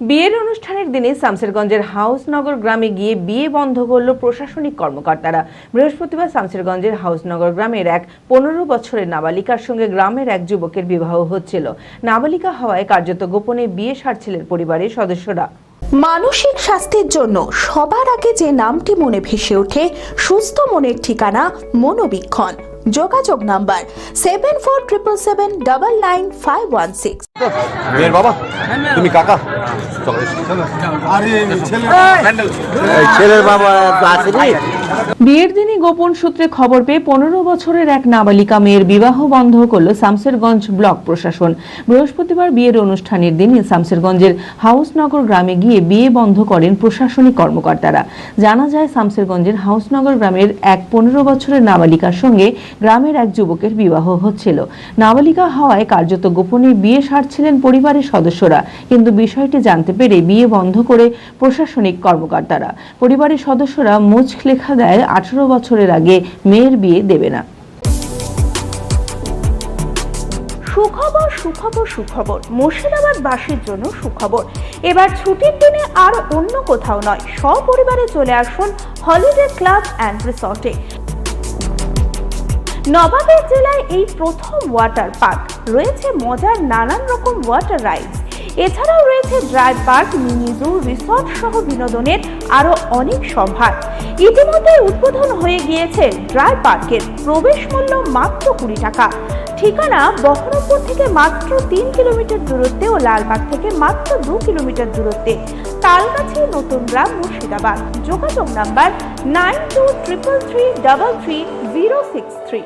বিয়ের অনুষ্ঠানের দিনে শামসেরগঞ্জের হাউসনগর গ্রামে গিয়ে বিয়ে বন্ধ করল প্রশাসনিক কর্মকর্তারা। বৃহস্পতিবার শামসেরগঞ্জের হাউসনগর গ্রামের এক পনেরো বছরের নাবালিকার সঙ্গে গ্রামের এক যুবকের বিবাহ হচ্ছিল। নাবালিকা হওয়ায় কার্যত গোপনে বিয়ে সারছিলেন পরিবারের সদস্যরা। মানসিক স্বাস্থ্যের জন্য সবার আগে যে নামটি মনে ভেসে ওঠে, সুস্থ মনের ঠিকানা মনোবীক্ষণ। যোগাযোগ number seven four triple seven double nine five one six মেয়ের বাবা? তুমি কাকা? ছেলের বাবা। বিয়ের দিনই গোপন সূত্রে খবর পেয়ে পনেরো বছরের এক নাবালিকা মেয়ের বিবাহ বন্ধ করল শামসেরগঞ্জ ব্লক প্রশাসন। বৃহস্পতিবার বিয়ের অনুষ্ঠানের দিনই শামসেরগঞ্জের হাউসনগর গ্রামে গিয়ে বিয়ে বন্ধ করেন প্রশাসনিক কর্মকর্তারা। জানা যায় শামসেরগঞ্জের হাউসনগর গ্রামের এক পনেরো বছরের নাবালিকার সঙ্গে গ্রামের এক যুবকের বিবাহ হচ্ছিল। নাবালিকা হওয়ায় কার্যত গোপনে বিয়ে সারছিলেন পরিবারের সদস্যরা। কিন্তু বিষয়টি জানতে পেরে বিয়ে বন্ধ করে প্রশাসনিক কর্মকর্তারা। পরিবারের সদস্যরা মুচ লেখা দেয়, আঠারো বছরের আগে মেয়ের বিয়ে দেবে না। সুখবর সুখবর সুখবর। মুর্শিদাবাদবাসীর জন্য সুখবর। এবার ছুটির দিনে আর অন্য কোথাও নয়, সপরিবারে চলে আসুন হলিডে ক্লাব অ্যান্ড রিসর্টে। নবাবের জেলায় এই প্রথম ওয়াটার পার্ক। রয়েছে মজার নানান রকম ওয়াটার রাইডস এছাড়াও রয়েছে dry park mini zoo resort সহ বিনোদনের আরও অনেক সম্ভার ইতিমধ্যে উদ্বোধন হয়ে গিয়েছে ড্রাই পার্কের প্রবেশ মূল্য মাত্র কুড়ি টাকা। ঠিকানা বহরমপুর থেকে মাত্র তিন কিলোমিটার দূরত্বে ও লালবাগ থেকে মাত্র দু কিলোমিটার দূরত্বে। তালগাছি নতুন গ্রাম মুর্শিদাবাদ। যোগাযোগ number nine two triple three double three zero six three.